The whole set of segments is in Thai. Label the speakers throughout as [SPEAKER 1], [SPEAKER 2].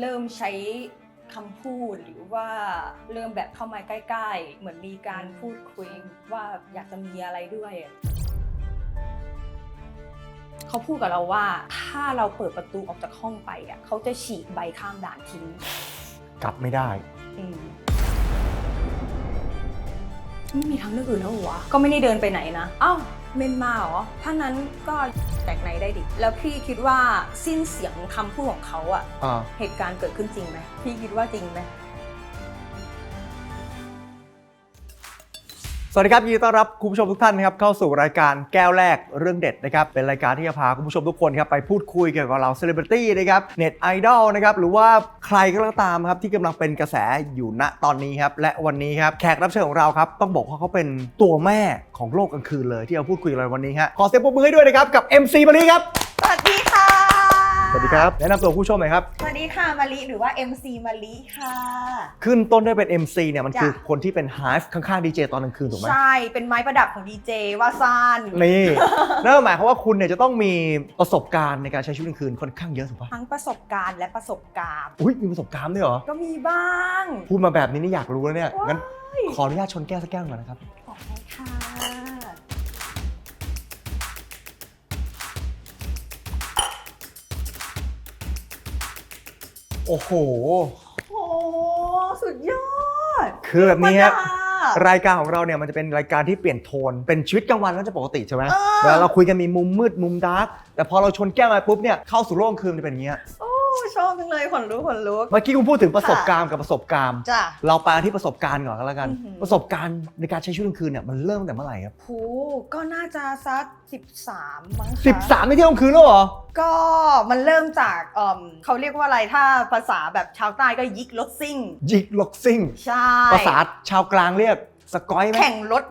[SPEAKER 1] เริ่มใช้คำพูดหรือว่าเริ่มแบบเข้ามาใกล้ ๆ เหมือนมีการพูดคุยว่าอยากจะมีอะไรด้วยอะเขาพูดกับเราว่าถ้าเราเปิดประตูออกจากห้องไปอะเขาจะฉีกใบข้ามด่านทิ้ง
[SPEAKER 2] กลับไม่ได้
[SPEAKER 1] อืม ไม่มีทางเลือกอื่นแล้วเหรอวะก็ไม่ได้เดินไปไหนนะเอ้าเมนมาเหรอถ้านั้นก็แตกในได้ดิ แล้วพี่คิดว่าสิ้นเสียงคำพูดของเขาอะ
[SPEAKER 2] อ่า
[SPEAKER 1] เหตุการณ์เกิดขึ้นจริงไหมพี่คิดว่าจริงไหม
[SPEAKER 2] สวัสดีครับยินดีต้อนรับคุณผู้ชมทุกท่านนะครับเข้าสู่รายการแก้วแรกเรื่องเด็ดนะครับเป็นรายการที่จะพาคุณผู้ชมทุกคนครับไปพูดคุยเกี่ยวกับเราเซเลบริตี้นะครับเน็ตไอดอลนะครับหรือว่าใครก็แล้วตามครับที่กำลังเป็นกระแสอยู่ณตอนนี้ครับและวันนี้ครับแขกรับเชิญของเราครับต้องบอกว่าเขาเป็นตัวแม่ของโลกกลางคืนเลยที่เราพูดคุยกันวันนี้ฮะขอเสียงปรบมือให้ด้วยนะครับกับ MC มารีครับ
[SPEAKER 1] สวัสดีค่ะ
[SPEAKER 2] สวัสดีครับ แนะนำตัวผู้ชมหน่อยครับ
[SPEAKER 1] สวัสดีค่ะมาลิหรือว่า MC มาลิค่ะ
[SPEAKER 2] ขึ้นต้นด้วยเป็น MC เนี่ยมัน
[SPEAKER 1] จ้ะ
[SPEAKER 2] คือคนที่เป็น Hive ข้างๆดีเจตอนกลางคืนถูกไหม
[SPEAKER 1] ใช่ เป็นไม้ประดับของดีเจว่าซาน
[SPEAKER 2] นี่นั่นหมายความว่าคุณเนี่ยจะต้องมีประสบการณ์ในการใช้ชีวิตกลางคืนค่อนข้างเยอะถูกปะ
[SPEAKER 1] ทั้งประสบการณ์และประสบการณ์
[SPEAKER 2] อุ้ยมีประสบการณ์ด้วยเหรอ
[SPEAKER 1] ก็มีบ้าง
[SPEAKER 2] พูดมาแบบนี้นี่อยากรู้แล้วเนี่ย
[SPEAKER 1] ว้าย
[SPEAKER 2] งั้นขออนุญาตชนแก้วสักแก้วหน่อยนะครับ
[SPEAKER 1] ขอบคุณค่ะ
[SPEAKER 2] โอ้โห
[SPEAKER 1] โอ้สุดยอด
[SPEAKER 2] คือแบบนี้ฮะ
[SPEAKER 1] ธรรมดารา
[SPEAKER 2] ยการของเราเนี่ยมันจะเป็นรายการที่เปลี่ยนโทน เป็นชีวิตกลางวันก็จะปกติใช่ไหม
[SPEAKER 1] เออ
[SPEAKER 2] เวลาเราคุยกันมีมุมมืดมุมดาร์กแต่พอเราชนแก้วมาปุ๊บเนี่ยเข้าสู่โลกกลางคืนมันจะเป็นอย่างเงี้ย
[SPEAKER 1] โอ้ชอบจัง เลยขนลุกขนลุก
[SPEAKER 2] เมื่อกี้คุณพูดถึงประสบการณ์กับประสบการณ์
[SPEAKER 1] จ้ะ
[SPEAKER 2] เราไปที่ประสบการณ์ก่อนก็แล้วกัน
[SPEAKER 1] อือหือ
[SPEAKER 2] ประสบการณ์ในการใช้ชีวิตกลางคืนเนี่ยมันเริ่มตั้งแต่เมื่อไหร่ครับ
[SPEAKER 1] โหก็น่าจะสัก13 มั้งคะ
[SPEAKER 2] สิบสามไม่เที่ยวกลางคืนแล้วเหรอ
[SPEAKER 1] ก็มันเริ่มจากเอิ่มเขาเรียกว่าอะไรถ้าภาษาแบบชาวใต้ก็ยิกรถซิ่ง
[SPEAKER 2] ยิกล็อกซิ่ง
[SPEAKER 1] ใช่
[SPEAKER 2] ภาษาชาวกลางเรียก สกอยไหม
[SPEAKER 1] แข่งรถ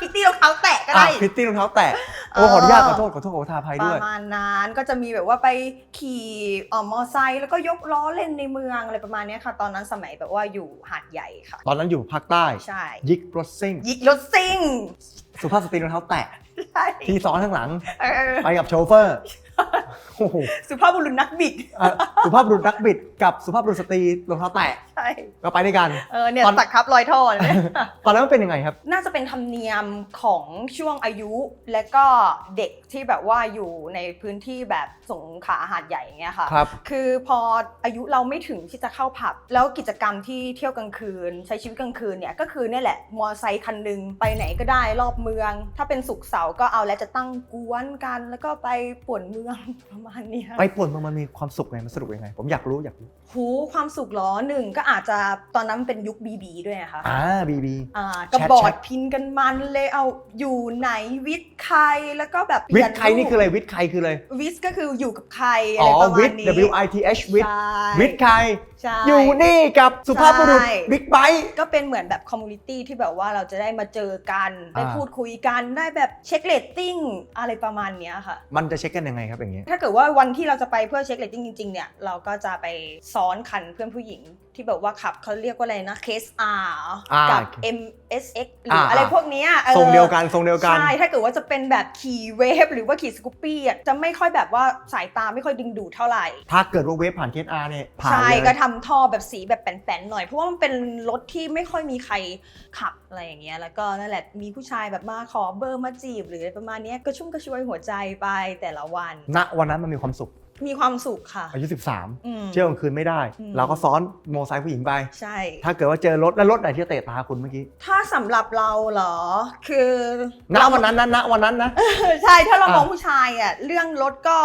[SPEAKER 1] พิตตี้รองเท้าแตะก็
[SPEAKER 2] อะ
[SPEAKER 1] ได้
[SPEAKER 2] พิตตี้รองเท้าแตะโอ้
[SPEAKER 1] เออ
[SPEAKER 2] ขออนุญาตขอโทษขอโทษขอประทานภัย
[SPEAKER 1] ป
[SPEAKER 2] ด้วย
[SPEAKER 1] ระมาณนั้นก็จะมีแบบว่าไปขี่เอ่อมอไซค์แล้วก็ยกล้อเล่นในเมืองอะไรประมาณเนี้ยค่ะ ตอนนั้นสมัยแบบว่าอยู่หาดใหญ่ค่ะ
[SPEAKER 2] ตอนนั้นอยู่ภาคใต้
[SPEAKER 1] ใช่
[SPEAKER 2] ยิกรถซิ่ง
[SPEAKER 1] ยิกรถซิ่ง
[SPEAKER 2] สุภาพสตรีรองเท้าแตะ
[SPEAKER 1] ใช่
[SPEAKER 2] ที่ซ้อนข้างหลัง
[SPEAKER 1] เออ
[SPEAKER 2] ไปกับโชเฟอร์โอ้โห
[SPEAKER 1] สุภาพบุรุษนักบิด
[SPEAKER 2] อะสุภาพบุรุษนักบิดกับสุภาพบุรุษสตรีรองเท้าแตะ
[SPEAKER 1] ใช่
[SPEAKER 2] ก็ไปด้วยกัน
[SPEAKER 1] เออเนี่ย
[SPEAKER 2] ตอน
[SPEAKER 1] ตักครับรอยท่อเนี่ย
[SPEAKER 2] ตอนนั้นมันเป็นยังไงครับ
[SPEAKER 1] น่าจะเป็นธรรมเนียมของช่วงอายุ และก็เด็กที่แบบว่าอยู่ในพื้นที่แบบสงขลาหาดใหญ่อย่างเงี้ยค่ะ
[SPEAKER 2] ครับ
[SPEAKER 1] คือพออายุเราไม่ถึงที่จะเข้าผับ แล้วกิจกรรมที่เที่ยวกลางคืน ใช้ชีวิตกลางคืนเนี่ยก็คือเนี่ยแหละมอไซค์คันหนึ่งไปไหนก็ได้รอบเมือง ถ้าเป็นสุกร์เสาร์ก็เอาแล้วจะตั้งกวนกัน แล้วก็ไปป่วนเมืองประมาณเนี้ย
[SPEAKER 2] ไปป่วนเมืองมันมีความสุขไงมันสนุกยังไง ผมอยากรู้อยากรู้
[SPEAKER 1] หูความสุขเหรอหนึ่งก็อาจจะตอนนั้นมันเป็นยุคบีบีด้วยนะคะ
[SPEAKER 2] อ่าบีบี
[SPEAKER 1] อ่าก็
[SPEAKER 2] แชท
[SPEAKER 1] บอ
[SPEAKER 2] แช
[SPEAKER 1] ด
[SPEAKER 2] ท
[SPEAKER 1] พินกันมันเลยเอาอยู่ไหนวิทย์ใครแล้วก็แบบเป
[SPEAKER 2] วิ
[SPEAKER 1] ลี่
[SPEAKER 2] ท
[SPEAKER 1] ยน
[SPEAKER 2] ย์ใครนี่คืออะไรวิทย์ใครคืออะไร
[SPEAKER 1] วิทย์ก็คืออยู่กับใครอะ
[SPEAKER 2] อ๋
[SPEAKER 1] ไร
[SPEAKER 2] อ
[SPEAKER 1] ประมา
[SPEAKER 2] วิ
[SPEAKER 1] ณ
[SPEAKER 2] ทย์
[SPEAKER 1] นี้
[SPEAKER 2] W I T H วิทย์
[SPEAKER 1] ใช่
[SPEAKER 2] วิทย์ใคร
[SPEAKER 1] ใช่
[SPEAKER 2] อยู่นี่กับสุภาพบุรุษ
[SPEAKER 1] ใช่
[SPEAKER 2] บิ๊กไบค์
[SPEAKER 1] ก็เป็นเหมือนแบบคอมมูนิตี้ที่แบบว่าเราจะได้มาเจอกัน ได้
[SPEAKER 2] อ่า
[SPEAKER 1] พูดคุยกันได้แบบเช็คเลตติ้งอะไรประมาณเนี้ยค่ะ
[SPEAKER 2] มันจะเช็คกันยังไงครับอย่างนี้
[SPEAKER 1] ถ้าเกิดว่าวันที่เราจะไปเพื่อเช็คเลตติ้งจริงๆเนี่ยเราก็จะไปซ้อนคันเพื่อนผู้หญิง ที่แบบว่าขับเขาเรียกว่าอะไรนะเคส R
[SPEAKER 2] อ่า
[SPEAKER 1] กับ MSX หรืออะไร
[SPEAKER 2] อ่า
[SPEAKER 1] พวกเนี้ยออ
[SPEAKER 2] ทรงเดียวกันทรงเดียวกัน
[SPEAKER 1] ใช่ ถ้าเกิดว่าจะเป็นแบบขี่เวฟหรือว่าขี่สกูปปี้อะจะไม่ค่อยแบบว่าสายตาไม่ค่อยดึงดูดเท่าไหร่
[SPEAKER 2] ถ้าเกิดว่าเวฟผ่านเคสอาร์เนี่ยผ่าน
[SPEAKER 1] ใช่
[SPEAKER 2] เลย
[SPEAKER 1] ก็ทำท่อแบบสีแบบแป้นๆหน่อย เพราะว่ามันเป็นรถที่ไม่ค่อยมีใครขับอะไรอย่างเงี้ย แล้วก็นั่นแหละ มีผู้ชายแบบมาขอเบอร์มาจีบ หรืออะไรประมาณเนี้ยก็ชุ่มกระชวยหัวใจไปแต่ละวัน
[SPEAKER 2] ณวันนั้นมันมีความสุข
[SPEAKER 1] มีความสุขค่ะ
[SPEAKER 2] อายุ
[SPEAKER 1] อืม
[SPEAKER 2] 13 เที่ยวกลางคืนไม่ได้
[SPEAKER 1] อืม
[SPEAKER 2] เราก็ซ้อนโมอไซค์ผู้หญิงไป
[SPEAKER 1] ใช่
[SPEAKER 2] ถ้าเกิดว่าเจอรถแล้วรถไหนที่เตะตาคุณเมื่อกี้
[SPEAKER 1] ถ้าสำหรับเราเหรอ คือ
[SPEAKER 2] ณวันนั้นนะณวันนั้นนะ
[SPEAKER 1] ใช่ถ้าเรา
[SPEAKER 2] อะ
[SPEAKER 1] มองผู้ชายอะเรื่องรถก็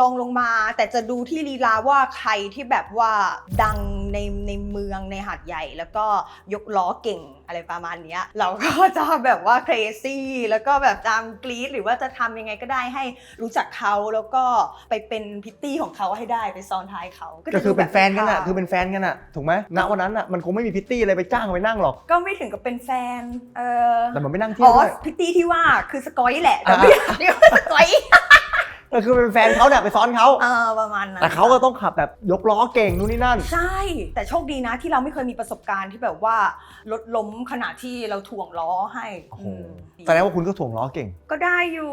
[SPEAKER 1] ลองลงมา แต่จะดูที่ลีลาว่าใครที่แบบว่าดังในในเมืองในหาดใหญ่ แล้วก็ยกล้อเก่งอะไรประมาณเนี้ยเราก็จะแบบว่า crazy แล้วก็แบบตามกรี๊ดหรือว่าจะทำยังไงก็ได้ให้รู้จักเขาแล้วก็ไปเป็นพิตตี้ของเขาให้ได้ไปซ้อนท้ายเขา
[SPEAKER 2] ก็
[SPEAKER 1] จะ
[SPEAKER 2] คือ
[SPEAKER 1] ดู
[SPEAKER 2] เป็นแฟนกันอะ
[SPEAKER 1] บบ
[SPEAKER 2] คือเป็นแฟนกันอะ ถูกไหมณวันนั้นอะ มันคงไม่มีพิตตี้อะไรไปจ้างไปนั่งหรอก
[SPEAKER 1] ก็ไม่ถึงกับเป็นแฟนเออ
[SPEAKER 2] แต่มันไม่นั่งเที่ย
[SPEAKER 1] อ๋
[SPEAKER 2] ว
[SPEAKER 1] อ
[SPEAKER 2] ด้วย
[SPEAKER 1] พิตตี้ที่ว่าคือสกอยแหละแต่
[SPEAKER 2] อะ
[SPEAKER 1] ไม่อยากเรียกว่าสกอย
[SPEAKER 2] ก็คือเป็นแฟนเขาเนี่ยไปซ้อนเขา
[SPEAKER 1] เออประมาณนั้น
[SPEAKER 2] แต่เขาก็ต้องขับแบบยกล้อเก่งนู่นนี่นั่น
[SPEAKER 1] ใช่ แต่โชคดีนะที่เราไม่เคยมีประสบการณ์ที่แบบว่ารถล้มขณะที่เราถ่วงล้อให้
[SPEAKER 2] โอ้โห
[SPEAKER 1] อืม
[SPEAKER 2] แสดงว่าคุณก็ถ่วงล้อเก่ง
[SPEAKER 1] ก็ได้อยู่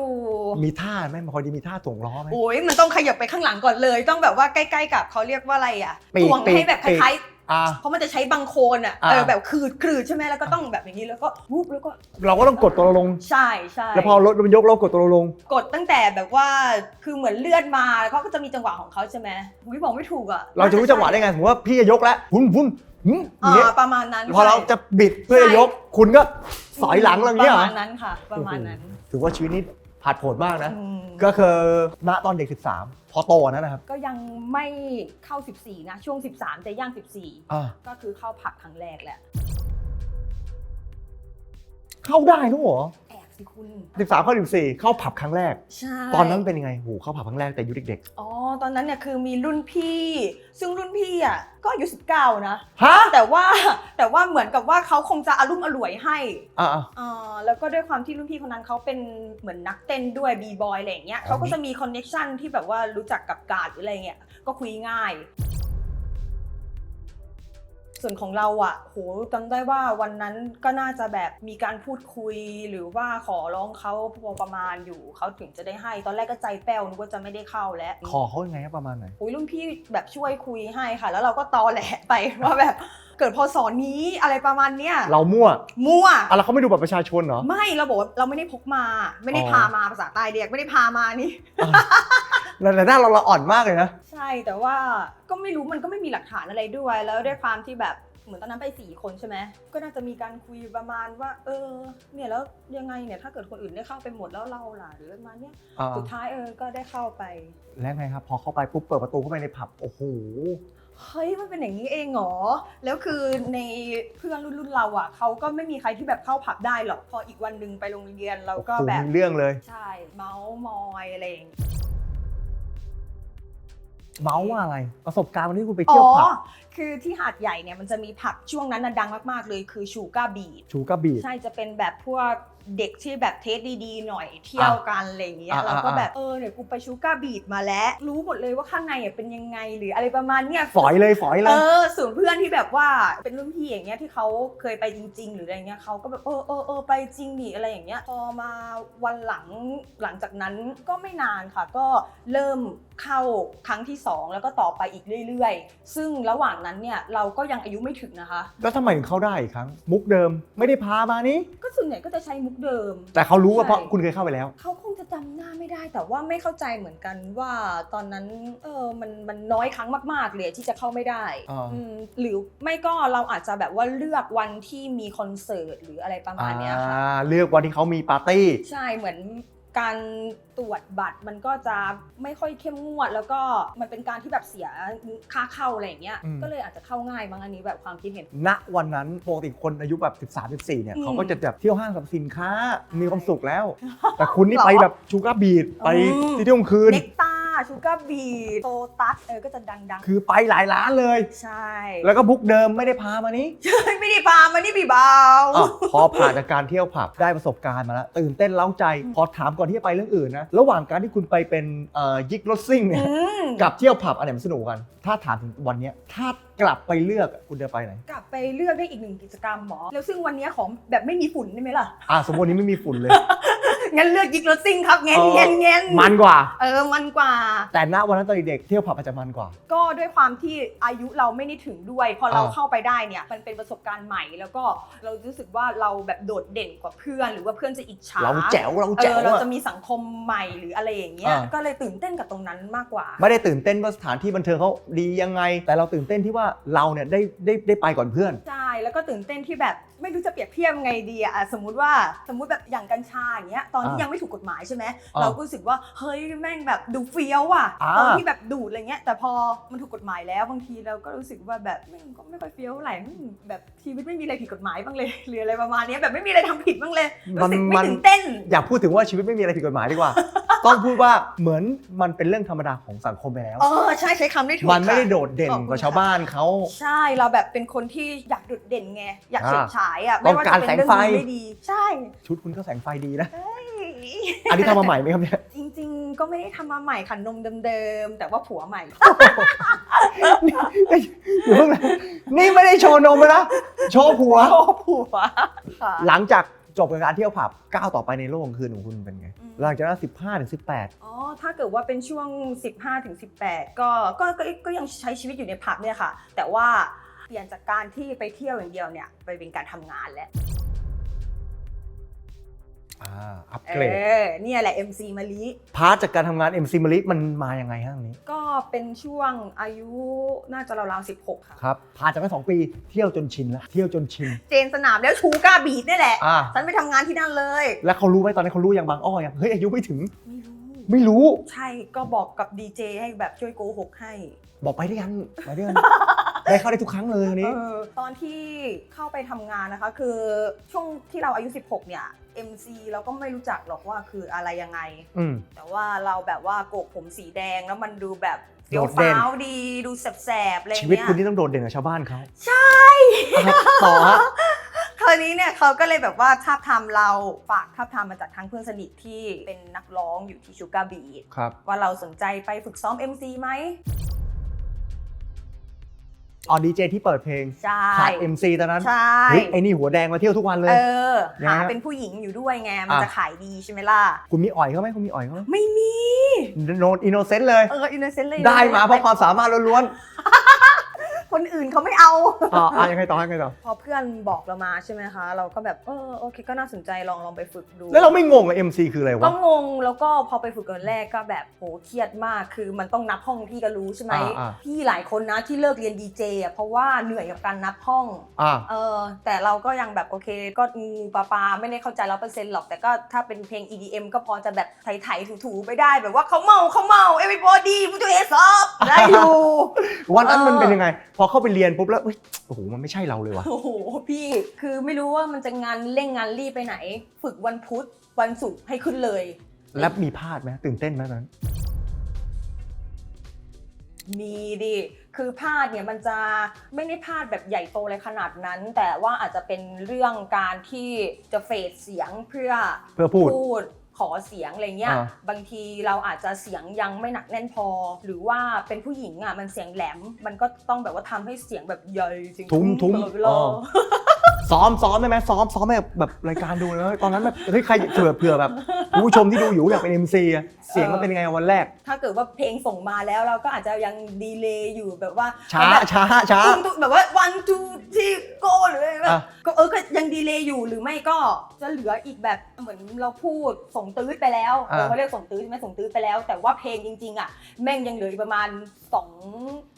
[SPEAKER 2] มีท่าไหมพอดีมีท่าถ่วงล้อไหม
[SPEAKER 1] โอ้ยมันต้องขยับไปข้างหลังก่อนเลย ต้องแบบว่าใกล้ๆกับเขาเรียกว่าอะไรอะ
[SPEAKER 2] ปีก
[SPEAKER 1] ถ่วง
[SPEAKER 2] ปีก
[SPEAKER 1] ให้แบบค
[SPEAKER 2] ปีก
[SPEAKER 1] ล้าย
[SPEAKER 2] อ่า
[SPEAKER 1] ๆเพราะมันจะใช้บังโคนอะ
[SPEAKER 2] อ่า
[SPEAKER 1] เออแบบคืดคืดใช่ไหมแล้วก็ต้องแบบอย่างนี้แล้วก็วุบแล้วก็
[SPEAKER 2] เราก็ต้องกดตัวเราลง
[SPEAKER 1] ใช่ใช่
[SPEAKER 2] แล้วพอรถมันยกเรากดตัวเราลง
[SPEAKER 1] กดตั้งแต่แบบว่าคือเหมือนเลื่อนมาแล้วเขาก็จะมีจังหวะของเขาใช่ไหมวิบอกไม่ถูกอะ
[SPEAKER 2] เราจะรู้จังหวะได้ไงสมมติว่าพี่จะยกแล้วพุ่นพุ่นหืมอย่างเงี้ย
[SPEAKER 1] อ่าประมาณนั้น
[SPEAKER 2] พอเราจะบิดเพื่อจะยก คุณก็สอยหลังเราอย่างเงี้ย
[SPEAKER 1] ป
[SPEAKER 2] เหร
[SPEAKER 1] ระ
[SPEAKER 2] อ
[SPEAKER 1] มาณนั้นค่ะ ประมาณนั้น
[SPEAKER 2] ถือว่าชีวิตนี้ ผาดโผนมากนะ
[SPEAKER 1] อืม
[SPEAKER 2] ก็คือณตอนเด็ก 13 พอโตนะนะครับ
[SPEAKER 1] ก็ยังไม่เข้า 14 นะ ช่วง 13 จะย่าง
[SPEAKER 2] อ่า
[SPEAKER 1] 14 ก็คือเข้าผับครั้งแรกแหละ
[SPEAKER 2] เข้าได้ด้วยเหรอ
[SPEAKER 1] แอบ สิคุณ
[SPEAKER 2] 13เข้า14เข้าผับครั้งแรก
[SPEAKER 1] ใช่
[SPEAKER 2] ตอนนั้นเป็นยังไงโหเข้าผับครั้งแรกแต่อายุเด็ก
[SPEAKER 1] อ๋อตอนนั้นเนี่ยคือมีรุ่นพี่ ซึ่งรุ่นพี่อะก็อายุ19 นะ
[SPEAKER 2] ๆฮะ
[SPEAKER 1] แต่ว่าแต่ว่าเหมือนกับว่าเขาคงจะอารุ่มอร่วยให้
[SPEAKER 2] อ่า
[SPEAKER 1] เอ่อแล้วก็ด้วยความที่รุ่นพี่คนนั้นเขาเป็นเหมือนนักเต้นด้วยบีบอยอะไรอย่างเงี้ย
[SPEAKER 2] อ๋อ
[SPEAKER 1] เขาก็จะมีคอนเน็ชันที่แบบว่ารู้จักกับการ์ดหรืออะไรเงี้ยก็คุยง่าย ส่วนของเราอะโหจำได้ว่าวันนั้นก็น่าจะแบบมีการพูดคุย หรือว่าขอร้องเขาพอประมาณอยู่เขาถึงจะได้ให้ ตอนแรกก็ใจแป้วนึกว่าจะไม่ได้เข้าแล้ว
[SPEAKER 2] ขอเขายังไงครับประมาณไหน
[SPEAKER 1] โอ้ยรุ่นพี่แบบช่วยคุยให้ค่ะ แล้วเราก็ตอแหลไปว่าแบบเกิดพอสอนนี้อะไรประมาณเนี้ย
[SPEAKER 2] เรามั่ว
[SPEAKER 1] มั่ว
[SPEAKER 2] อะแล้วเขาไม่ดูบัตรประชาชนเหรอ
[SPEAKER 1] ไม่เราบอกว่าเราไม่ได้พกมา ไม่ได้
[SPEAKER 2] อ๋อ
[SPEAKER 1] พามาภาษาใต้เรียกไม่ได้พามานี่
[SPEAKER 2] แล้วแต่หน้าเราเราอ่อนมากเลยนะ
[SPEAKER 1] ใช่แต่ว่าก็ไม่รู้มันก็ไม่มีหลักฐานอะไรด้วย แล้วด้วยความที่แบบเหมือนตอนนั้นไปสี่คนใช่ไหมก็น่าจะมีการคุยประมาณว่า เออ เนี่ยแล้วยังไงเนี่ยถ้าเกิดคนอื่นได้เข้าไปหมดแล้วเราล่ะหรือประมาณเนี้ย
[SPEAKER 2] อ่า
[SPEAKER 1] สุดท้ายเออก็ได้เข้าไป
[SPEAKER 2] แล้วไงครับพอเข้าไปปุ๊บเปิดประตูเข้าไปในผับโอ้โห
[SPEAKER 1] เฮ้ยมันเป็นอย่างนี้เองเหรอแล้วคือในเพื่อนรุ่นรุ่นเราอะเขาก็ไม่มีใครที่แบบเข้าผับได้หรอกพออีกวันหนึ่งไปโรงเรียนเราก็
[SPEAKER 2] โอ้โห
[SPEAKER 1] แบบ
[SPEAKER 2] มีเรื่องเลย
[SPEAKER 1] ใช่ เมาส์มอยอะไรอย่างงี้
[SPEAKER 2] เมาส์ว่าอะไร ประสบการณ์วันที่คุณไป
[SPEAKER 1] อ๋
[SPEAKER 2] เที่ยว
[SPEAKER 1] อ
[SPEAKER 2] ผับ
[SPEAKER 1] คือที่หาดใหญ่เนี่ยมันจะมีผับช่วงนั้นน่ะดังมากๆเลยคือชูการ์บีด
[SPEAKER 2] ชูกระบีด
[SPEAKER 1] ใช่จะเป็นแบบพวก เด็กที่แบบเทสดีๆหน่อยเที่ยวกันอะไรอย่างเงี้ย
[SPEAKER 2] อะ
[SPEAKER 1] เราก็
[SPEAKER 2] อะ
[SPEAKER 1] แบบเออเดี๋ยวกูไปชูการ์บีดมาแล้ว รู้หมดเลยว่าข้างในอะเป็นยังไงหรืออะไรประมาณเนี้ย
[SPEAKER 2] ฝอยเลยฝอยเล
[SPEAKER 1] เอย อส่วนเพื่อนที่แบบว่าเป็นรุ่นพี่อย่างเงี้ยที่เขาเคยไปจริง ๆ หรืออะไรเงี้ยเขาก็แบบเออเออเออไปจริงดิอะไรอย่างเงี้ยพอมาวันหลังหลังจากนั้นก็ไม่นานค่ะ ก็เริ่มเข้าครั้งที่สองแล้วก็ต่อไปอีกเรื่อย ๆ ซึ่งระหว่างนั้นเนี่ยเราก็ยังอายุไม่ถึงนะคะ
[SPEAKER 2] แล้วทำไมถึงเข้าได้อีกครั้ง มุกเดิมไม่ได้พามานี้
[SPEAKER 1] ก็ส่วนใหญ่ก็จะใช้มุกเดิม
[SPEAKER 2] แต่เขารู้ว่า
[SPEAKER 1] ใช่
[SPEAKER 2] เพราะคุณเคยเข้าไปแล้ว
[SPEAKER 1] เขาคงจะจำหน้าไม่ได้แต่ว่าไม่เข้าใจเหมือนกันว่าตอนนั้นเออมันมันน้อยครั้งมาก ๆ เลยที่จะเข้าไม่ได้
[SPEAKER 2] อ่า
[SPEAKER 1] อืมหรือไม่ก็เราอาจจะแบบว่าเลือกวันที่มีคอนเสิร์ตหรืออะไรประมาณเนี้ยค่ะ
[SPEAKER 2] อ่าเลือกวันที่เขามีปาร์ตี้
[SPEAKER 1] ใช่เหมือน การตรวจบัตรมันก็จะไม่ค่อยเข้มงวด แล้วก็มันเป็นการที่แบบเสียค่าเข้าอะไรอย่างเงี้ย
[SPEAKER 2] อืม
[SPEAKER 1] ก็เลยอาจจะเข้าง่ายบางอันนี้แบบความคิดเห็น
[SPEAKER 2] ณวันนั้นปกติคนอายุแบบ 13 14เนี่ย
[SPEAKER 1] อืม
[SPEAKER 2] เขาก็จะแบบเที่ยวห้างสรรพสินค้ามีความสุขแล้ว แต่คุณนี่
[SPEAKER 1] หรอ
[SPEAKER 2] ไปแบบชูการ์บีดไป
[SPEAKER 1] อืม
[SPEAKER 2] ที่เที่ยวกลางคืน
[SPEAKER 1] เน็กตา ชูการ์บีโตตัสเออก็จะดัง
[SPEAKER 2] คือไปหลายร้านเลย
[SPEAKER 1] ๆ ใช่
[SPEAKER 2] แล้วก็บุกเดิมไม่ได้พามานี้
[SPEAKER 1] ไม่ได้พามานี่พี่เบา
[SPEAKER 2] อะพอผ่านจากการเที่ยวผับได้ประสบการณ์มาแล้ว ตื่นเต้นเล้าใจ
[SPEAKER 1] อืม
[SPEAKER 2] พอถามก่อนที่จะไปเรื่องอื่นนะระหว่างการที่คุณไปเป็นเอ่อยิกรถซิ่งเนี่ย
[SPEAKER 1] อืม
[SPEAKER 2] กับเที่ยวผับอันไหนมันสนุกกัน ถ้าถามถึงวันเนี้ยถ้า กลับไปเลือกอะคุณจะไปไหน
[SPEAKER 1] กลับไปเลือกได้อีกหนึ่งกิจกรรมหมอ แล้วซึ่งวันนี้ของแบบไม่มีฝุ่นได้ไหมล่ะ
[SPEAKER 2] อะสมมติวันนี้ไม่มีฝุ่นเลย
[SPEAKER 1] งั้นเลือกยิกรถซิ่งครับเงี้ย
[SPEAKER 2] เออ
[SPEAKER 1] เงี้ยเงี้ย
[SPEAKER 2] มันกว่า
[SPEAKER 1] เออมันกว่า
[SPEAKER 2] แต่ณวันนั้นตอนเด็กๆเที่ยวผับอาจจะมันกว่า
[SPEAKER 1] ก็ด้วยความที่อายุเราไม่ได้ถึงด้วย พอเรา
[SPEAKER 2] อ่า
[SPEAKER 1] เข้าไปได้เนี่ยมันเป็นประสบการณ์ใหม่ แล้วก็เรารู้สึกว่าเราแบบโดดเด่นกว่าเพื่อน หรือว่าเพื่อนจะอิจฉา
[SPEAKER 2] เราแจ๋วเรา
[SPEAKER 1] เอ
[SPEAKER 2] แจ๋ว
[SPEAKER 1] อเรา
[SPEAKER 2] อะ
[SPEAKER 1] จะมีสังคมใหม่หรืออะไรอย่างเงี้ย
[SPEAKER 2] อ่า
[SPEAKER 1] ก็เลยตื่นเต้นกับตรงนั้นมากกว่า
[SPEAKER 2] ไม่ได้ตื่นเต้นว่าสถานที่บันเทิงเขาดียังไง แต่เราตื่นเต้นที่ว่าเราเนี่ยได้ได้ได้ไปก่อนเพื่อน
[SPEAKER 1] ใช่แล้วก็ตื่นเต้นที่แบบไม่รู้จะเปรียบเทียบไงดีอะอะสมมุติว่าสมมุติแบบอย่างกัญชาอย่างเงี้ยตอนที่
[SPEAKER 2] อ่ายั
[SPEAKER 1] ยังไม่ถูกกฎหมายใช่ไหม
[SPEAKER 2] อ่า
[SPEAKER 1] เราก็รู้สึกว่าเฮ้ยแม่งแบบดูเฟี้ยวอะ
[SPEAKER 2] อ่า
[SPEAKER 1] ตอนที่แบบดูดอะไรเงี้ยแต่พอมันถูกกฎหมายแล้วบางทีเราก็รู้สึกว่าแบบแม่งก็ไม่ค่อยเฟี้ยวเท่าไหร่อืมแบบชีวิตไม่มีอะไรผิดกฎหมายบ้างเลยหรืออะไรประมาณเนี้ยแบบไม่มีอะไรทำผิดบ้างเลย
[SPEAKER 2] มั
[SPEAKER 1] รู้
[SPEAKER 2] น
[SPEAKER 1] สึก
[SPEAKER 2] มั
[SPEAKER 1] ไม่
[SPEAKER 2] น
[SPEAKER 1] ตื่นเต้น
[SPEAKER 2] อยากพูดถึงว่าชีวิตไม่มีอะไรผิดกฎหมายดีกว่า ต้องพูดว่าเหมือนมันเป็นเรื่องธรรมดาของสังคมไปแล้ว
[SPEAKER 1] เออใช่ใช้คำได้ถูก
[SPEAKER 2] มันไม่ได้
[SPEAKER 1] ค่ะ
[SPEAKER 2] โดดเด่น
[SPEAKER 1] ขอบคุณ
[SPEAKER 2] กว่าชาวบ้านเขา
[SPEAKER 1] ใช่เราแบบเป็นคนที่อยากโดดเด่นไง อยาก
[SPEAKER 2] อ่า
[SPEAKER 1] เฉิดฉายอะ
[SPEAKER 2] ต้องการ
[SPEAKER 1] ไม่ว่าจะเป็น
[SPEAKER 2] แสงไฟ
[SPEAKER 1] เรื่องดีไม่ดีใช่
[SPEAKER 2] ชุดคุณก็แสงไฟดีนะ
[SPEAKER 1] เฮ้ย
[SPEAKER 2] อันนี้ทำมาใหม่ไหมครับเนี่ย
[SPEAKER 1] จริงๆ ก็ไม่ได้ทำมาใหม่ค่ะนมเดิมๆ แต่ว่าผัวใหม่
[SPEAKER 2] เอ้ยอยู่เพิ่งนะนี่ไม่ได้โชว์นมเลยนะ โชว์ผัว
[SPEAKER 1] โอ้ผัวค่ะ
[SPEAKER 2] หลังจากจบกับการเที่ยวผับก้าวต่อไปในโลกกลางคืนของคุณเป็นไง
[SPEAKER 1] อืม
[SPEAKER 2] หลังจากนั้น15ถึง18
[SPEAKER 1] อ๋อ ถ้าเกิดว่าเป็นช่วง 15ถึง18 ก็ก็ก็ก็ยังใช้ชีวิตอยู่ในผับเนี่ยค่ะ แต่ว่าเปลี่ยนจากการที่ไปเที่ยวอย่างเดียวเนี่ยไปเป็นการทำงานแล้ว
[SPEAKER 2] อ่าอัป
[SPEAKER 1] เอ
[SPEAKER 2] เกรด
[SPEAKER 1] อเนี่ยแหละ MC มะลิ
[SPEAKER 2] พาร์ทจากการทำงาน MC ม a ลิมันมายังไงฮะตรงนี้
[SPEAKER 1] ก็เป็นช่วงอายุน่าจะราวๆ16 ค่ะ
[SPEAKER 2] ครับผ่านจากไปสองปีเที่ยวจนชินแล้วเที่ยวจนชิน
[SPEAKER 1] เจนสนามแล้วชูก้าบีดนี่แหละ
[SPEAKER 2] อ่า
[SPEAKER 1] ฉันไปทำงานที่นั่นเลย
[SPEAKER 2] แล้วเขารู้ไหมตอนนี้นเขารู้ยังบางอ้อยังเฮ้ยอายุไม่ถึง
[SPEAKER 1] ไม่รู้
[SPEAKER 2] ไม่รู้
[SPEAKER 1] ใช่ก็บอกกับดีเจให้แบบช่วยโกหกให้
[SPEAKER 2] บอกไปด้วยกันไปด้วยกัน ได้เข้าได้ทุกครั้งเลยวันนี้
[SPEAKER 1] เออตอนที่เข้าไปทำงานนะคะ คือช่วงที่เราอายุ 16 เนี่ย MC เราก็ไม่รู้จักหรอกว่าคืออะไรยังไง
[SPEAKER 2] อืม
[SPEAKER 1] แต่ว่าเราแบบว่าโกกผมสีแดงแล้วมันดูแบบเฟี้ยว
[SPEAKER 2] โดดเด่น
[SPEAKER 1] ฟ้าวดีดูแสบๆอะไร
[SPEAKER 2] ชีวิต
[SPEAKER 1] เงี้ย
[SPEAKER 2] คุณที่ต้องโดดเด่นกับชาวบ้านเขา
[SPEAKER 1] ใช่
[SPEAKER 2] อะต่อฮะ
[SPEAKER 1] คราวนี้เนี่ยเขาก็เลยแบบว่าทาบทามเราฝากทาบทามมาจากทางเพื่อนสนิทที่เป็นนักร้องอยู่ที่ชูการ์บีท
[SPEAKER 2] ครับ
[SPEAKER 1] ว่าเราสนใจไปฝึกซ้อม MC ไหม
[SPEAKER 2] อ๋อดีเจที่เปิดเพลง
[SPEAKER 1] ใช่
[SPEAKER 2] ขาด MC ตอนนั้น
[SPEAKER 1] ใช่
[SPEAKER 2] เฮ้ยไอ้นี่หัวแดงมาเที่ยวทุกวันเลย
[SPEAKER 1] เออ
[SPEAKER 2] ยังไง
[SPEAKER 1] หา
[SPEAKER 2] ฮะ
[SPEAKER 1] เป็นผู้หญิงอยู่ด้วยไง มัน
[SPEAKER 2] อะ
[SPEAKER 1] จะขายดีใช่ไหมล่ะ
[SPEAKER 2] คุณมีอ่อยเขาไหมคุณมีอ่อยเขาไหม
[SPEAKER 1] ไม่มี
[SPEAKER 2] โนนอินโนเซนต์เลย
[SPEAKER 1] เอออินโนเซนต์เลย
[SPEAKER 2] ได้มาเพราะความสามารถล้วน
[SPEAKER 1] คนอื่นเขาไม่เอา
[SPEAKER 2] ๆอ่าอะยังไงต่อยังไงต่อ
[SPEAKER 1] พอเพื่อนบอกเรามาใช่ไหมคะ เราก็แบบเออโอเคก็น่าสนใจลองลองไปฝึกดู
[SPEAKER 2] แล้วเราไม่งงเลย MC คืออะไร
[SPEAKER 1] ก็
[SPEAKER 2] วะ
[SPEAKER 1] งงแล้วก็พอไปฝึกกันแรกก็แบบโหเครียดมากคือมันต้องนับห้องพี่ก็รู้ใช่ไหม
[SPEAKER 2] อ่าอ่า
[SPEAKER 1] พี่หลายคนนะที่เลิกเรียนดีเจอะเพราะว่าเหนื่อยกับการนับห้อง
[SPEAKER 2] อ่า
[SPEAKER 1] เออแต่เราก็ยังแบบโอเค ก็งูปลาปลาไม่ได้เข้าใจร้อเปอร์เซ็นต์หรอก แต่ก็ถ้าเป็นเพลง EDM ก็พอจะแบบไถๆถูๆไปได้แบบว่าเขาเมาเขาเมา everybody put your hands up ได้อยู่
[SPEAKER 2] วันนั้น
[SPEAKER 1] เออ
[SPEAKER 2] มันเป็นยังไง พอเข้าไปเรียนปุ๊บแล้วเฮ้ยโอ้โหมันไม่ใช่เราเลยว่ะ
[SPEAKER 1] โอ้โหพี่คือไม่รู้ว่ามันจะงานเร่งงานรีบไปไหน ฝึกวันพุธวันศุกร์ให้ขึ้นเลย
[SPEAKER 2] แล้วมีพลาดไหมตื่นเต้นไหมตอนนั้น
[SPEAKER 1] มีดิ คือพลาดเนี่ยมันจะไม่ได้พลาดแบบใหญ่โตเลยขนาดนั้น แต่ว่าอาจจะเป็นเรื่องการที่จะเฟดเสียงเพื่อ
[SPEAKER 2] เพื่อพูด
[SPEAKER 1] พูดข อเสียงอะไรเงี้ย
[SPEAKER 2] อ่า
[SPEAKER 1] บางทีเราอาจจะเสียงยังไม่หนักแน่นพอ หรือว่าเป็นผู้หญิงอะมันเสียงแหลม มันก็ต้องแบบว่าทำให้เสียงแบบใหญ่เสียง
[SPEAKER 2] ทุ้มทุ้ม
[SPEAKER 1] ตลอดเวลา
[SPEAKER 2] อ๋อ ซ้อมซ้อมได้ไหมซ้อมซ้อมแบบแบบรายการดูเลยว่าตอนนั้นแบบเฮ้ยใครเผื่อเผื่อแบบคุณผู้ชมที่ดูอยู่อยากเป็น MC อะเสียงมันเป็นยังไงวันแรก
[SPEAKER 1] ถ้าเกิดว่าเพลงส่งมาแล้วเราก็อาจจะยังดีเลย์อยู่แบบว่า
[SPEAKER 2] ช้า
[SPEAKER 1] แบบ
[SPEAKER 2] ช้าช้า
[SPEAKER 1] ตุ้มตุ้มแบบว่า one two three go หรืออะไรแบบ
[SPEAKER 2] อะ
[SPEAKER 1] ก็เออก็ยังดีเลย์อยู่หรือไม่ก็จะเหลืออีกแบบเหมือนเราพูดส่งตื้อไปแล้วเออเขาเรียกส่งตื้อใช่ไหมส่งตื้อไปแล้ว แต่ว่าเพลงจริง ๆ อะ แม่งยังเหลืออีกประมาณสอง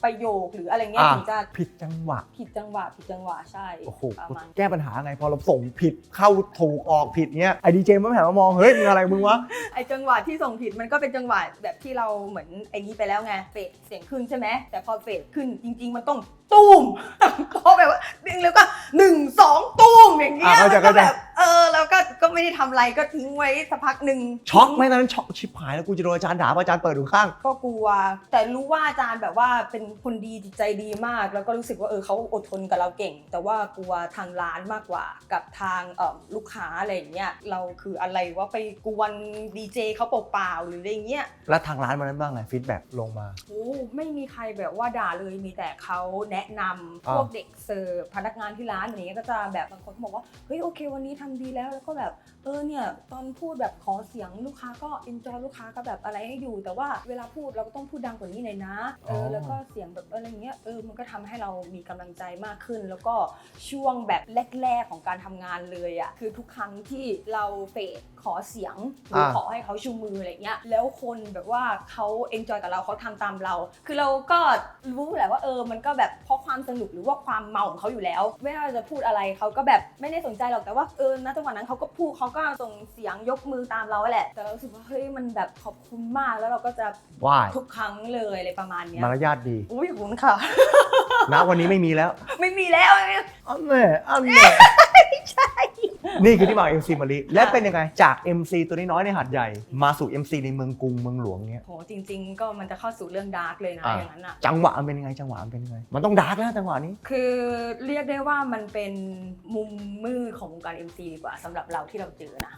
[SPEAKER 1] ประโยคหรืออะไรเงี้ย
[SPEAKER 2] อะ
[SPEAKER 1] ถึงจะ
[SPEAKER 2] ผิดจังหวะ
[SPEAKER 1] ผิดจังหวะผิดจังหวะใช่
[SPEAKER 2] โอ้โห
[SPEAKER 1] ประมาณ
[SPEAKER 2] แก้ปัญหาไง พอเราส่งผิดเข้าถูกออกผิดเนี้ยไอดีเจมันไม่หันมามองเฮ้ยมึงอะไรมึงวะ
[SPEAKER 1] ไอจังหวะที่ส่งผิดมันก็เป็นจังหวะแบบที่เราเหมือนไอ้นี้ไปแล้วไงเฟดเสียงขึ้นใช่ไหมแต่พอเฟดขึ้นจริง ๆ มันต้องตุ้มพอแบบว่าดึงแล้วก็หนึ่งสองตุ้มอย่างเงี้ย
[SPEAKER 2] อะเข้าใจ
[SPEAKER 1] มันก็แบบ
[SPEAKER 2] เข้าใจ
[SPEAKER 1] เออแล้วก็ก็ไม่ได้ทำอะไรก็ทิ้งไว้สักพักหนึ่ง
[SPEAKER 2] ช็อกไหมตอนนั้นช็อกชิบหายแล้วกูจะโดนอาจารย์ด่าเพราะอาจารย์เปิดอยู่ข้าง
[SPEAKER 1] ก็กลัว แต่รู้ว่าอาจารย์แบบว่าเป็นคนดีจิตใจดีมาก แล้วก็รู้สึกว่าเออเขาอดทนกับเราเก่ง แต่ว่ากลัวทางร้านมากกว่ากับทางเอ่อลูกค้าอะไรอย่างเงี้ยเราคืออะไรว่าไปกวนดีเจเขาเปล่าๆหรืออะไรอย่างเงี้ย
[SPEAKER 2] แล้วทางร้านมันนั้นบ้างไงฟีดแบ็ลงมา
[SPEAKER 1] โอ้ไม่มีใครแบบว่าด่าเลยมีแต่เขาแนะนำ
[SPEAKER 2] อ่า
[SPEAKER 1] พวกเด็กเสิร์ฟพนักงานที่ร้านอย่างเงี้ยก็จะแบบบางคนก็บอกว่าเฮ้ยโอเค วันนี้ทำดีแล้วแล้วก็แบบเออเนี่ยตอนพูดแบบขอเสียงลูกค้าก็เอนจอยลูกค้าก็แบบอะไรให้อยู่ แต่ว่าเวลาพูดเราก็ต้องพูดดังกว่านี้หน่อยนะเออ
[SPEAKER 2] อ
[SPEAKER 1] แล้วก็เสียงแบบอะไรเงี้ยเออมันก็ทำให้เรามีกำลังใจมากขึ้น แล้วก็ช่วงแบบแรก ๆ ของการทำงานเลยอะ่ะคือทุกครั้งที่เราเฟดขอเสียงหรือขอขอให้เขาชูมืออะไรเงี้ยแล้วคนแบบว่าเขาเอนจอยกับเราเขาทำตามเรา คือเราก็รู้แหละว่าเออมันก็แบบเพราะความสนุกหรือว่าความเมาของเขาอยู่แล้วไม่ว่าจะพูดอะไรเขาก็แบบไม่ได้สนใจหรอกแต่ว่าเออณจังหวะนั้นเขาก็พูดเขาก็ส่งเสียงยกมือตามเราแหละ แต่เรารู้สึกว่าเฮ้ยมันแบบขอบคุณมากแล้วเราก็จะ
[SPEAKER 2] ว่าย
[SPEAKER 1] ทุกครั้งเลยอะไรประมาณเนี้ย
[SPEAKER 2] มารยาทดี
[SPEAKER 1] อุ้ยขอบคุณค่ะ
[SPEAKER 2] ณวันนี้ไม่มีแล้ว
[SPEAKER 1] ไม่มีแล้วเนี่ย
[SPEAKER 2] อันแน่อันแน่นี่คือที่มาของ MC มารีและเป็นยังไงจาก MC ตัวน้อยๆในหาดใหญ่มาสู่ MC ในเมืองกรุงเมืองหลวงเนี้ย
[SPEAKER 1] โหจริง ๆ ก็มันจะเข้าสู่เรื่องดาร์กเลยนะ
[SPEAKER 2] อ่า
[SPEAKER 1] อย่างนั้นอะ
[SPEAKER 2] จังหวะมันเป็นยังไงจังหวะมันเป็นยังไง มันต้องดาร์กแล้วจังหวะนี้
[SPEAKER 1] คือเรียกได้ว่ามันเป็นมุมมืดของวงการ MC ดีกว่าสำหรับเราที่เราเจอนะ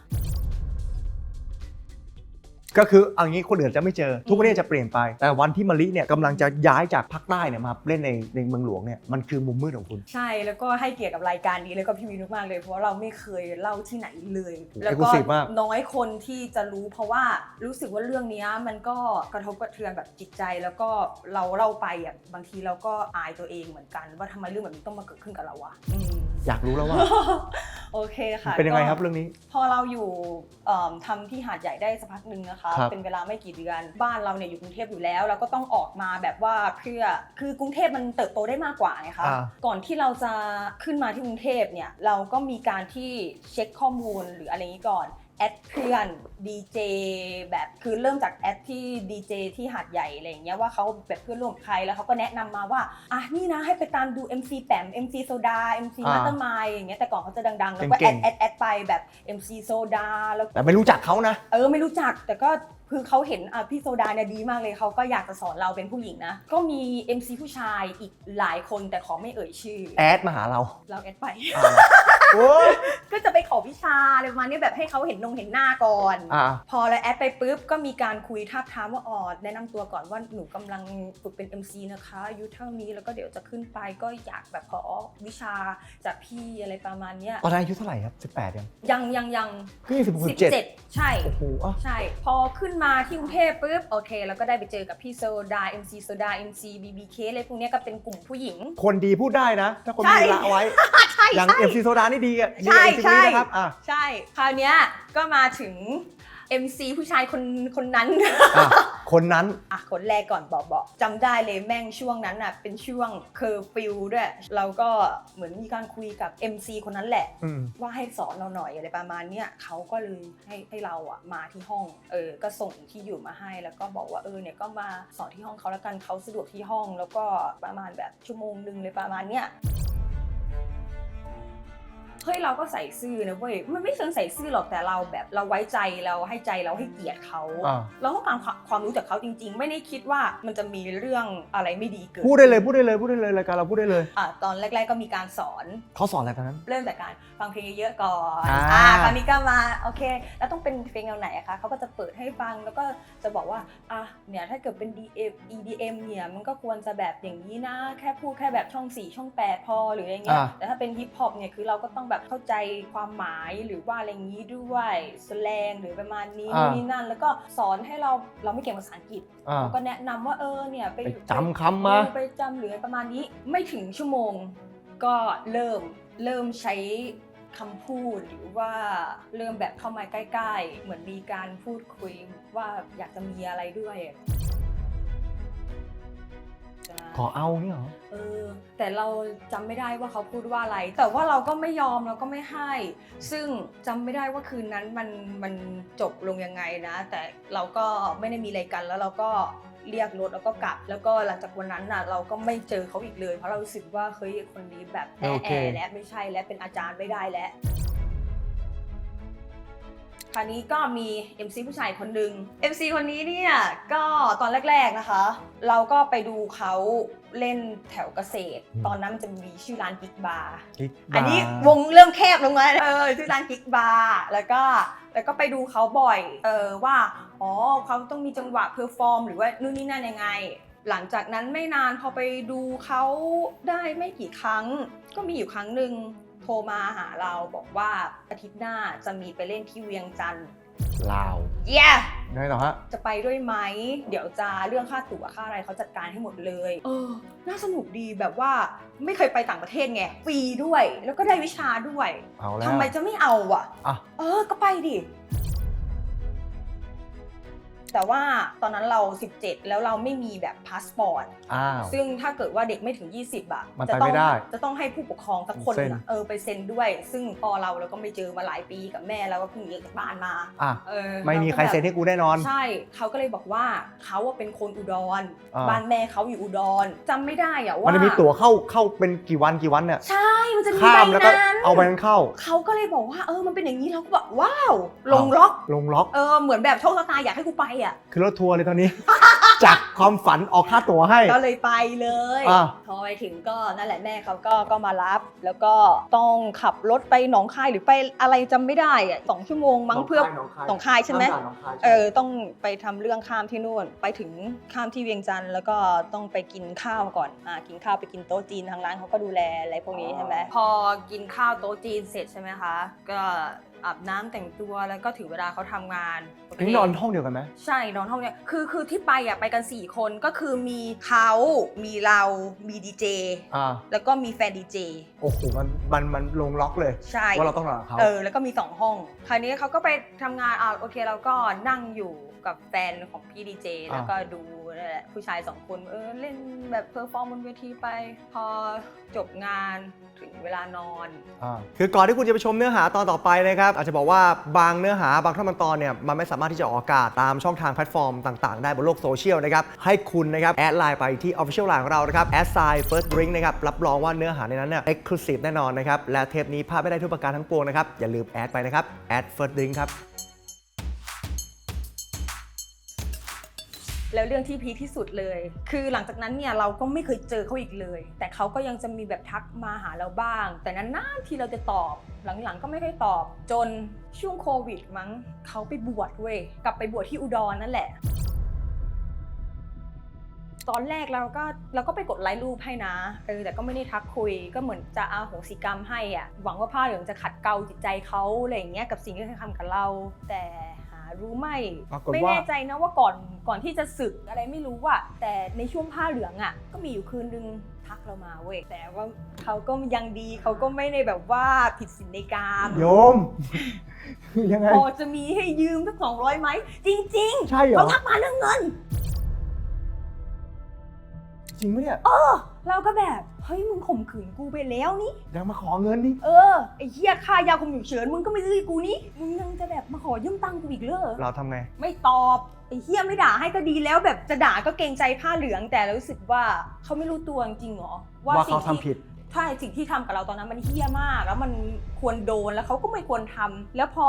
[SPEAKER 2] ก็คือเอางี้คนอื่นจะไม่เจอ ทุกประเทศจะเปลี่ยนไป แต่วันที่มะลิเนี่ยกำลังจะย้ายจากภาคใต้เนี่ยมาเล่นในในเมืองหลวงเนี่ยมันคือมุมมืดของคุณ
[SPEAKER 1] ใช่แล้วก็ให้เกียรติกับรายการนี้แล้วก็พี่วินมากๆเลย เพราะว่าเราไม่เคยเล่าที่ไหนเลย
[SPEAKER 2] โอ้โห
[SPEAKER 1] แล้วก็
[SPEAKER 2] exclusive มาก
[SPEAKER 1] น้อยคนที่จะรู้เพราะว่ารู้สึกว่าเรื่องเนี้ยมันก็กระทบกระเทือนแบบจิตใจ แล้วก็เราเล่าไปอะบางทีเราก็อายตัวเองเหมือนกัน ว่าทำไมเรื่องแบบนี้ต้องมาเกิดขึ้นกับเราวะอืม
[SPEAKER 2] อยากรู้แล้วว่า
[SPEAKER 1] โอเคค่ะ
[SPEAKER 2] เป็นยังไง
[SPEAKER 1] ก็
[SPEAKER 2] ครับเรื่องนี้
[SPEAKER 1] พอเราอยู่เอิ่มทำที่หาดใหญ่ได้สักพักหนึ่งนะคะ
[SPEAKER 2] ครับ
[SPEAKER 1] เป็นเวลาไม่กี่เดือน บ้านเราเนี่ยอยู่กรุงเทพอยู่แล้ว เราก็ต้องออกมาแบบว่าเพื่อคือกรุงเทพมันเติบโตได้มากกว่าไงคะ
[SPEAKER 2] อ่า
[SPEAKER 1] ก่อนที่เราจะขึ้นมาที่กรุงเทพเนี่ยเราก็มีการที่เช็คข้อมูลหรืออะไรนี้ก่อน แอดเพื่อนดีเจแบบคือเริ่มจากแอดที่ดีเจที่หาดใหญ่อะไรอย่างเงี้ยว่าเขาแบบเพื่อนร่วมใครแล้วเขาก็แนะนำมาว่าอะนี่นะให้ไปตามดู MC แปม MC โซดา MC
[SPEAKER 2] อ่า
[SPEAKER 1] มาสเตอร์มายอย่างเงี้ยแต่ก่อนเขาจะดังๆแล้วก็
[SPEAKER 2] เก่
[SPEAKER 1] แอด
[SPEAKER 2] งๆ
[SPEAKER 1] แอดแอดไปแบบ MC โซดาแล้ว
[SPEAKER 2] แต่ไม่รู้จักเขานะ
[SPEAKER 1] เออไม่รู้จักแต่ก็คือเขาเห็นอะพี่โซดาเนี่ยดีมากเลยเขาก็อยากจะสอนเราเป็นผู้หญิงนะ ก็มี MC ผู้ชายอีกหลายคนแต่ขอไม่เอ่ยชื่อ
[SPEAKER 2] แอดมาหาเรา
[SPEAKER 1] เราแอดไป
[SPEAKER 2] อ่า โอ้ย
[SPEAKER 1] ก็จะไปขอวิชาอะไรประมาณนี้แบบให้เขาเห็นนงเห็นหน้าก่อน
[SPEAKER 2] อ่า
[SPEAKER 1] พอเราแอดไปปุ๊บก็มีการคุยทับทามว่าอ๋อแนะนำตัวก่อนว่าหนูกำลังฝึกเป็น MC นะคะอายุเท่านี้แล้วก็เดี๋ยวจะขึ้นไปก็อยากแบบขอวิชาจากพี่อะไรประมาณเนี้ย
[SPEAKER 2] ตอนนั้นอายุเท่าไหร่ครับ 18 ยัง
[SPEAKER 1] ยังยังยัง
[SPEAKER 2] ก็ยี่สิบหก
[SPEAKER 1] สิ
[SPEAKER 2] สิ
[SPEAKER 1] บบ
[SPEAKER 2] เจ็ด
[SPEAKER 1] เจ็ดใช่
[SPEAKER 2] โอ้โหอะ
[SPEAKER 1] ใช่ พอขึ้นมาที่กรุงเทพปุ๊บโอเค แล้วก็ได้ไปเจอกับพี่โซดา MC โซดา MC BBK อะไรพวกเนี้ยก็เป็นกลุ่มผู้หญิง
[SPEAKER 2] คนดีพูดได้นะ ถ้าคน
[SPEAKER 1] ใช่
[SPEAKER 2] มีละไว้
[SPEAKER 1] ใช่
[SPEAKER 2] อย่าง
[SPEAKER 1] ใช่
[SPEAKER 2] MC โซดานี่ดีอะดี
[SPEAKER 1] ใช่
[SPEAKER 2] กว่า MC
[SPEAKER 1] ใช่
[SPEAKER 2] นะครับอะ
[SPEAKER 1] ใช่คราวเนี้ยก็มาถึง MC ผู้ชายคนคนนั้น
[SPEAKER 2] อะคนนั้น
[SPEAKER 1] อะคนแรกก่อนบอกบอกจำได้เลยแม่งช่วงนั้นน่ะเป็นช่วงเคอร์ฟิวด้วย เราก็เหมือนมีการคุยกับ MC คนนั้นแหละ
[SPEAKER 2] อืม
[SPEAKER 1] ว่าให้สอนเราหน่อยอะไรประมาณเนี้ยเขาก็เลยให้ให้เราอะมาที่ห้องเออก็ส่งที่อยู่มาให้แล้วก็บอกว่าเออเนี่ยก็มาสอนที่ห้องเขาแล้วกันเขาสะดวกที่ห้องแล้วก็ประมาณแบบชั่วโมงหนึ่งเลยประมาณเนี้ย เฮ้ยเราก็ใส่ซื่อนะเว้ยมันไม่เชิงใส่ซื่อหรอกแต่เราแบบเราไว้ใจเราให้ใจเราให้เกียรติเขา
[SPEAKER 2] อ่า
[SPEAKER 1] เราต้องการความความรู้จากเขาจริง ๆ ไม่ได้คิดว่ามันจะมีเรื่องอะไรไม่ดีเกิด
[SPEAKER 2] พูดได้เลยพูดได้เลยพูดได้เลยรายการเราพูดได้เลย
[SPEAKER 1] อะตอนแรก ๆ ก็มีการสอน
[SPEAKER 2] เขาสอนอะไรตอนนั้น
[SPEAKER 1] เริ่มจากการฟังเพลงเยอะๆก่อน
[SPEAKER 2] อ่า
[SPEAKER 1] อ่าคราวนี้ก็มาโอเค แล้วต้องเป็นเพลงแนวไหนอะคะเขาก็จะเปิดให้ฟังแล้วก็จะบอกว่าอะเนี่ยถ้าเกิดเป็น DM EDM เนี่ยมันก็ควรจะแบบอย่างนี้นะ แค่พูดแค่แบบช่อง 4 ช่อง 8 พอหรืออย่างเงี้ย
[SPEAKER 2] อ่า
[SPEAKER 1] แต่ถ้าเป็นฮิปฮอปเนี่ยคือเราก็ต้องแบบเข้าใจความหมายหรือว่าอะไรอย่างนี้ด้วยสแลงหรือประมาณนี้นู่นนี่นั่น แล้วก็สอนให้เราเราไม่เก่งภาษาอังกฤษ
[SPEAKER 2] อ่า
[SPEAKER 1] เขาก็แนะนำว่าเออเนี่ยไป
[SPEAKER 2] ไปจำคำมา
[SPEAKER 1] เออไปจำหรือประมาณนี้ไม่ถึงชั่วโมง ก็เริ่มเริ่มใช้คำพูดหรือว่าเริ่มแบบเข้ามาใกล้ ๆ เหมือนมีการพูดคุยว่าอยากจะมีอะไรด้วย
[SPEAKER 2] ขอเอาเนี่ยเหรอ
[SPEAKER 1] เออแต่เราจำไม่ได้ว่าเขาพูดว่าอะไร แต่ว่าเราก็ไม่ยอมเราก็ไม่ให้ ซึ่งจำไม่ได้ว่าคืนนั้นมันมันจบลงยังไงนะ แต่เราก็ไม่ได้มีอะไรกันแล้วเราก็เรียกรถแล้วก็กลับ แล้วก็หลังจากวันนั้นน่ะเราก็ไม่เจอเขาอีกเลย เพราะเรารู้สึกว่าเฮ้ยคนนี้แบบแอ
[SPEAKER 2] โอเค
[SPEAKER 1] แอและไม่ใช่และเป็นอาจารย์ไม่ได้แล้ว คราวนี้ก็มี MC ผู้ชายคนหนึ่ง MC คนนี้เนี่ยก็ตอนแรก ๆนะคะ เราก็ไปดูเขาเล่นแถวเกษตร
[SPEAKER 2] อืม
[SPEAKER 1] ตอนนั้นมันจะมีชื่อร้านกิ๊กบาร์
[SPEAKER 2] กิ๊ก
[SPEAKER 1] อันนี้
[SPEAKER 2] บาร์
[SPEAKER 1] วงเริ่มแคบลงมาเออชื่อร้านกิ๊กบาร์แล้วก็แล้วก็ไปดูเขาบ่อยเออว่าอ๋อเขาต้องมีจังหวะเพอร์ฟอร์มหรือว่านู่นนี่นั่นยังไง หลังจากนั้นไม่นานพอไปดูเขาได้ไม่กี่ครั้ง ก็มีอยู่ครั้งหนึ่ง โทรมาหาเราบอกว่าอาทิตย์หน้าจะมีไปเล่นที่เวียงจันทร์
[SPEAKER 2] ลาว
[SPEAKER 1] เย้
[SPEAKER 2] ได้ต่อฮะ
[SPEAKER 1] จะไปด้วยไหม เดี๋ยวจะเรื่องค่าตั๋วค่าอะไรเขาจัดการให้หมดเลย เออ น่าสนุกดีแบบว่าไม่เคยไปต่างประเทศไง ฟรีด้วย แล้วก็ได้วิชาด้วย
[SPEAKER 2] เอาแล้ว
[SPEAKER 1] ทำไมจะไม่เอาอะ
[SPEAKER 2] อะ
[SPEAKER 1] เออ ก็ไปดิ แต่ว่าตอนนั้นเรา 17 แล้วเราไม่มีแบบพาสปอร์ต
[SPEAKER 2] อ้าว
[SPEAKER 1] ซึ่งถ้าเกิดว่าเด็กไม่ถึง 20อะ
[SPEAKER 2] มัน
[SPEAKER 1] จะ
[SPEAKER 2] ไป
[SPEAKER 1] ต้อ
[SPEAKER 2] ไม่
[SPEAKER 1] ง
[SPEAKER 2] ได้
[SPEAKER 1] จะต้องให้ผู้ปกครองสักคน
[SPEAKER 2] เซ็น
[SPEAKER 1] อะเออไปเซ็นด้วย ซึ่งพอเราเราก็ไม่เจอมาหลายปีกับแม่แล้วก็เพิ่งหนีออกจากบ้านมา
[SPEAKER 2] อะ
[SPEAKER 1] เออ
[SPEAKER 2] ไม่มีใคร
[SPEAKER 1] ราก็แบบ
[SPEAKER 2] เซ็นให้กูแน่นอน
[SPEAKER 1] ใช่เขาก็เลยบอกว่าเขาอะเป็นคนอุดร
[SPEAKER 2] อ่า
[SPEAKER 1] บ้านแม่เขาอยู่อุดรจำไม่ได้อะว่า
[SPEAKER 2] มันจะมีตั๋วเข้าเข้าเป็นกี่วันกี่วันเนี่ย
[SPEAKER 1] ใช่มันจะมี
[SPEAKER 2] ข้า
[SPEAKER 1] ใบ
[SPEAKER 2] มแล้วก็
[SPEAKER 1] นั้น
[SPEAKER 2] เอาใบนั้นเข้า
[SPEAKER 1] เขาก็เลยบอกว่าเออมันเป็นอย่างนี้เราก็บอกว้าว ลงล็อก
[SPEAKER 2] ลงล็อก
[SPEAKER 1] เออเหมือนแบบโชคชะตาอยากให้กูไปอะ
[SPEAKER 2] คือรถทัวร์เลยตอนนี้ จากความฝันออกค่าตั๋วให้
[SPEAKER 1] ก็เลยไปเลย
[SPEAKER 2] อ่า
[SPEAKER 1] พอไปถึงก็นั่นแหละแม่เขาก็ก็มารับ แล้วก็ต้องขับรถไปหนองคายหรือไปอะไรจำไม่ได้อะสองชั่วโมงมั้งเพื่อ หนองคายใช่ไหมเออต้องไปทำเรื่องข้ามที่นู่น ไปถึงข้ามที่เวียงจันทร์แล้วก็ต้องไปกินข้าวก่อนอ่ากินข้าวไปกินโต๊ะจีนทางร้านเขาก็ดูแลอะไรพวกนี้ใช่ไหมพอกินข้าวโต๊ะจีนเสร็จใช่ไหมคะ ก็อาบน้ำแต่งตัวแล้วก็ถึงเวลาเขาทำงานโเค
[SPEAKER 2] นี่นอนห้องเดียวกันไหม
[SPEAKER 1] ใช่นอนห้องเนี้ยคือคือที่ไปอะไปกัน 4 คนก็คือมีเขามีเรามีดีเจ
[SPEAKER 2] อ่า
[SPEAKER 1] แล้วก็มีแฟนดีเจ
[SPEAKER 2] โอ้โหมันมันมันลงล็อกเลย
[SPEAKER 1] ใช่
[SPEAKER 2] ว่าเราต้องนอนกับเขา
[SPEAKER 1] เออแล้วก็มีสองห้อง คราวนี้เขาก็ไปทำงานอ่าโอเคเราก็นั่งอยู่กับแฟนของพี่ดีเจแล้วก็ดู นั่แหละผู้ชายสองคนเออเล่นแบบเพอร์ฟอร์มบนเวทีไป พอจบงานถึงเวลานอน
[SPEAKER 2] อ่าคือก่อนที่คุณจะไปชมเนื้อหาตอนต่อไปนะครับ อาจจะบอกว่าบางเนื้อหาบางท่อนบางตอนเนี่ยมันไม่สามารถที่จะออกอากาศตามช่องทางแพลตฟอร์มต่างๆ ได้บนโลกโซเชียลนะครับ ให้คุณนะครับ แอดไลน์ไปที่ Official Line ของเรานะครับแอดไซน์ First Drink นะครับ รับรองว่าเนื้อหาในนั้นเนี่ย Exclusive แน่นอนนะครับ และเทปนี้พลาดไม่ได้ทุกประการทั้งปวงนะครับอย่าลืมแอดไปนะครับแอด First Drink ครับ
[SPEAKER 1] แล้วเรื่องที่พีคที่สุดเลย คือหลังจากนั้นเนี่ยเราก็ไม่เคยเจอเขาอีกเลย แต่เขาก็ยังจะมีแบบทักมาหาเราบ้าง แต่นานๆที่เราจะตอบ หลังๆก็ไม่ค่อยตอบ จนช่วงโควิดมั้งเขาไปบวชเว้ย กลับไปบวชที่อุดรนั่นแหละ ตอนแรกเราก็เราก็ไปกดไลค์รูปให้นะ เออแต่ก็ไม่ได้ทักคุย ก็เหมือนจะอาโหสิกรรมให้อะ หวังว่าผ้าเหลืองจะขัดเกลาจิตใจเขาอะไรอย่างเงี้ยกับสิ่งที่เขาทำกับเรา แต่ รู้ไม่
[SPEAKER 2] ปรากฏว่า
[SPEAKER 1] ไม่แน่ใจนะว่าก่อนก่อนที่จะศึกอะไรไม่รู้อะแต่ในช่วงผ้าเหลืองอะก็มีอยู่คืนนึงทักเรามาเว้ยแต่ว่าเขาก็ยังดีเขาก็ไม่ได้แบบว่าผิดศีลในกาม
[SPEAKER 2] โยม ยังไง
[SPEAKER 1] พอจะมีให้ยืมสักสองร้อยไหมจริง
[SPEAKER 2] ใช่เหร
[SPEAKER 1] ๆ
[SPEAKER 2] อ
[SPEAKER 1] เขาทักมาเรื่องเงิน
[SPEAKER 2] จริงไหมเนี่ย
[SPEAKER 1] เราก็แบบเฮ้ยมึงข่มขืนกูไปแล้วนี่
[SPEAKER 2] ยังมาขอเงินดิ
[SPEAKER 1] เออไอ้เหี้ยค่ายาคุมฉุกเฉินมึงก็ไม่ซื้อให้กูนี่มึงยังจะแบบมาขอยืมตังค์กูอีกเหรอ
[SPEAKER 2] เราทำไง
[SPEAKER 1] ไม่ตอบไอ้เฮียไม่ด่าให้ก็ดีแล้วแบบจะด่าก็เกรงใจผ้าเหลืองแต่รู้สึกว่าเขาไม่รู้ตัวจริงๆเหรอ
[SPEAKER 2] ว่าเขา
[SPEAKER 1] สิ่ง
[SPEAKER 2] ทำผิด
[SPEAKER 1] ใช่สิ่งที่ทำกับเราตอนนั้นมันเฮี้ยมาก แล้วมันควรโดนแล้วเขาก็ไม่ควรทำแล้วพอ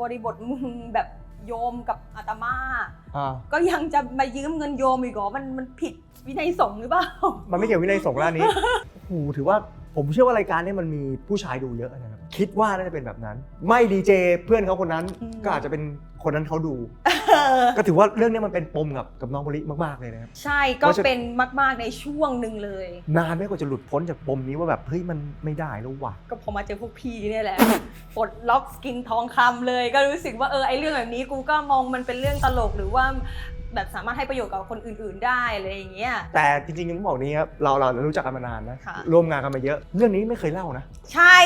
[SPEAKER 1] บริบทมึงแบบโยมกับอาตมา
[SPEAKER 2] อ่า
[SPEAKER 1] ก็ยังจะมายืมเงินโยมอีกเหรอมันมันผิด วินัยสงฆ์หรือเปล่า
[SPEAKER 2] มันไม่เกี่ยววินัยสงฆ์แล้วอันนี้โอ้โหถือว่าผมเชื่อว่ารายการนี้มันมีผู้ชายดูเยอะนะครับ คิดว่าน่าจะเป็นแบบนั้น ไม่ดีเจเพื่อนเขาคนนั้น
[SPEAKER 1] อืม
[SPEAKER 2] ก็อาจจะเป็นคนนั้นเขาดู ก็ถือว่าเรื่องนี้มันเป็นปมกับกับน้องมะลิมากๆเลยนะครับ
[SPEAKER 1] ใช่ก็
[SPEAKER 2] เพราะฉะ
[SPEAKER 1] เป็นมาก ๆ ในช่วงหนึ่งเลย
[SPEAKER 2] นานไม่กว่าจะหลุดพ้นจากปมนี้ว่าแบบเฮ้ยมันไม่ได้แล้วว่ะ
[SPEAKER 1] ก็พอมาเจอพวกพี่เนี่ยแหละ ปลดล็อกสกินทองคำเลย ก็รู้สึกว่าเออไอเรื่องแบบนี้กูก็มองมันเป็นเรื่องตลกหรือว่า แบบสามารถให้ประโยชน์กับคนอื่น ๆ ได้อะไรอย่างเงี้ย
[SPEAKER 2] แต่จริงๆต้องบอกนี้ครับเราเรารู้จักกันมานานนะ
[SPEAKER 1] ค่ะ
[SPEAKER 2] ร่วมงานกันมาเยอะ เรื่องนี้ไม่เคยเล่านะ
[SPEAKER 1] ใช่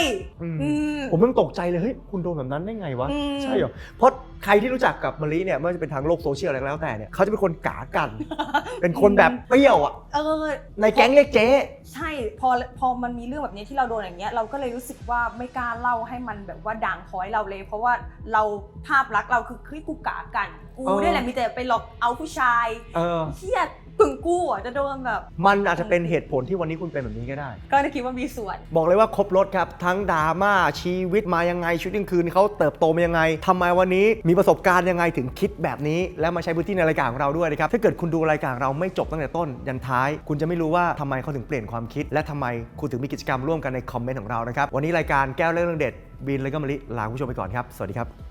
[SPEAKER 2] อืม
[SPEAKER 1] อืม
[SPEAKER 2] ผมยังตกใจเลยเฮ้ยคุณโดนแบบนั้นได้ไงวะ
[SPEAKER 1] อืม
[SPEAKER 2] ใช่เหรอเพราะใครที่รู้จักกับมะลิเนี่ยไม่ว่าจะเป็นทางโลกโซเชียลอะไรก็แล้วแต่เนี่ยเขาจะเป็นคนกากัน เป็นคนแบบเปรี้ยวอะ
[SPEAKER 1] เออ
[SPEAKER 2] ในแก๊งเรียกเจ๊
[SPEAKER 1] ใช่พอพอมันมีเรื่องแบบนี้ที่เราโดนอย่างเงี้ยเราก็เลยรู้สึกว่าไม่กล้าเล่าให้มันแบบว่าด่างพร้อยเราเลย เพราะว่าเราภาพลักษณ์เราคือคือกูกากัน กู
[SPEAKER 2] เออ
[SPEAKER 1] นี่แหละมีแต่ไปหลอกเอาผู้ชาย
[SPEAKER 2] เออ
[SPEAKER 1] เฮีย กึ่งกูอะจะโดนแบบ
[SPEAKER 2] มันอาจจะเป็นเหตุผลที่วันนี้คุณเป็นแบบนี้ก็ได้
[SPEAKER 1] ก็คิดว่ามีส่วน
[SPEAKER 2] บอกเลยว่าครบรถครับ ทั้งดราม่าชีวิตมายังไงชีวิตกลางคืนเขาเติบโตมายังไงทำไมวันนี้มีประสบการณ์ยังไงถึงคิดแบบนี้ แล้วมาใช้พื้นที่ในรายการของเราด้วยนะครับถ้าเกิดคุณดูรายการเราไม่จบตั้งแต่ต้น ยันท้าย คุณจะไม่รู้ว่าทำไมเขาถึงเปลี่ยนความคิด และทำไมคุณถึงมีกิจกรรมร่วมกันในคอมเมนต์ของเรานะครับวันนี้รายการแก้วเรื่องเด็ดบินและก็มะลิลาคุณผู้ชมไปก่อนครับสวัสดีครับ